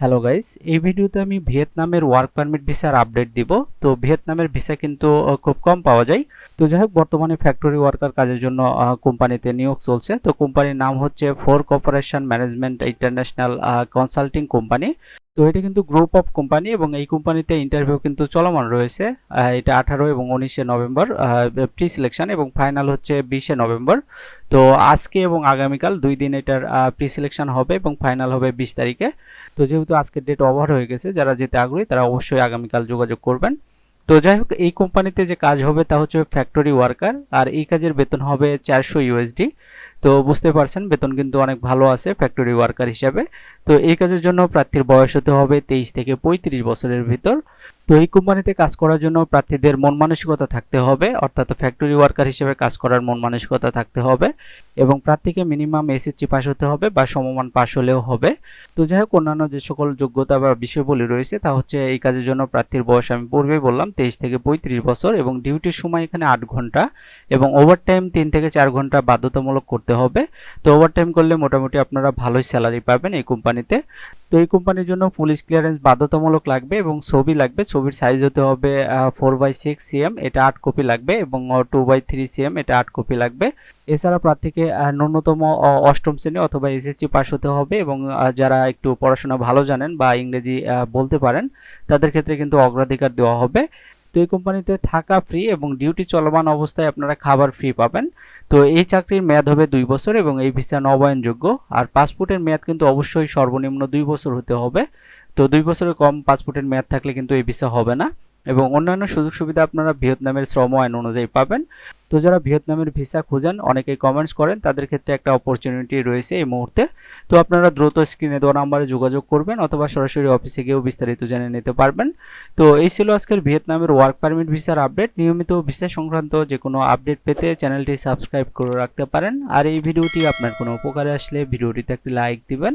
Hello guys এই ভিডিওতে আমি ভিয়েতনামের ওয়ার্ক পারমিট ভিসার আপডেট দিব। তো ভিয়েতনামের ভিসা কিন্তু খুব কম পাওয়া যায়। তো যাই হোক, বর্তমানে ফ্যাক্টরি ওয়ার্কার কাজের জন্য কোম্পানিতে নিয়োগ চলছে। তো কোম্পানির নাম হচ্ছে four corporation management international consulting company তো এটা কিন্তু গ্রুপ অফ কোম্পানি এবং এই কোম্পানিতে ইন্টারভিউ কিন্তু চলমান রয়েছে। এটা আঠারো এবং উনিশে নভেম্বর প্রি সিলেকশন এবং ফাইনাল হচ্ছে বিশে নভেম্বর। তো আজকে এবং আগামীকাল দুই দিন এটার প্রি সিলেকশন হবে এবং ফাইনাল হবে বিশ তারিখে। তো যেহেতু আজকের ডেট ওভার হয়ে গেছে, যারা যেতে আগ্রহী তারা অবশ্যই আগামীকাল যোগাযোগ করবেন। তো যাই হোক, এই কোম্পানিতে যে কাজ হবে তা হচ্ছে ফ্যাক্টরি ওয়ার্কার আর এই কাজের বেতন হবে চারশো ইউএসডি তো বুঝতে পারছেন, বেতন কিন্তু অনেক ভালো আছে ফ্যাক্টরি ওয়ার্কার হিসাবে। তো এই কাজের জন্য প্রার্থীর বয়স হতে হবে তেইশ থেকে পঁয়ত্রিশ বছরের ভিতর। তো এই কোম্পানিতে কাজ করার জন্য প্রার্থীদের মন মানসিকতা থাকতে হবে, অর্থাৎ ফ্যাক্টরি ওয়ার্কার হিসেবে কাজ করার মন মানসিকতা থাকতে হবে এবং প্রার্থীকে মিনিমাম এসএসসি পাস হতে হবে বা সমমান পাস হলেও হবে। তো যাই হোক, অন্যান্য যে সকল যোগ্যতা বা বিষয়বলী রয়েছে তা হচ্ছে এই কাজের জন্য প্রার্থীর বয়স আমি পূর্বেই বললাম, তেইশ থেকে পঁয়ত্রিশ বছর এবং ডিউটির সময় এখানে আট ঘণ্টা এবং ওভারটাইম তিন থেকে চার ঘণ্টা বাধ্যতামূলক করতে হবে। তো ওভারটাইম করলে মোটামুটি আপনারা ভালোই স্যালারি পাবেন এই কোম্পানিতে। তো এই কোম্পানির জন্য পুলিশ ক্লিয়ারেন্স বাধ্যতামূলক লাগবে এবং ছবি লাগবে। ছবির সাইজ হতে হবে ফোর বাই সিক্স সিএম এটা আট কপি লাগবে এবং টু বাই থ্রি সিএম এটা আট কপি লাগবে। এছাড়া প্রার্থীকে ন্যূনতম অষ্টম শ্রেণি অথবা এসএসসি পাস হতে হবে এবং যারা একটু পড়াশোনা ভালো জানেন বা ইংরেজি বলতে পারেন, তাদের ক্ষেত্রে কিন্তু অগ্রাধিকার দেওয়া হবে। তো এই কোম্পানিতে থাকা ফ্রি এবং ডিউটি চলমান অবস্থায় আপনারা খাবার ফ্রি পাবেন। তো এই চাকরির মেয়াদ হবে দুই বছর এবং এই ভিসা নবায়নযোগ্য। আর পাসপোর্টের মেয়াদ কিন্তু অবশ্যই সর্বনিম্ন দুই বছর হতে হবে। তো দুই বছরের কম পাসপোর্টের মেয়াদ থাকলে কিন্তু এই ভিসা হবে না এবং অন্যান্য সুযোগ সুবিধা আপনারা ভিয়েতনামের শ্রম আইন অনুযায়ী পাবেন। তো যারা ভিয়েতনামের ভিসা খোঁজেন, অনেকেই কমেন্টস করেন, তাদের ক্ষেত্রে একটা অপরচুনিটি রয়েছে এই মুহূর্তে। তো আপনারা দ্রুত স্ক্রিনে দেওয়া নাম্বারে যোগাযোগ করবেন অথবা সরাসরি অফিসে গিয়েও বিস্তারিত জেনে নিতে পারবেন। তো এই ছিল আজকের ভিয়েতনামের ওয়ার্ক পারমিট ভিসার আপডেট নিয়মিত ভিসা সংক্রান্ত যে কোনো আপডেট পেতে চ্যানেলটি সাবস্ক্রাইব করে রাখতে পারেন। আর এই ভিডিওটি আপনার কোনো উপকারে আসলে ভিডিওটিতে একটি লাইক দিবেন।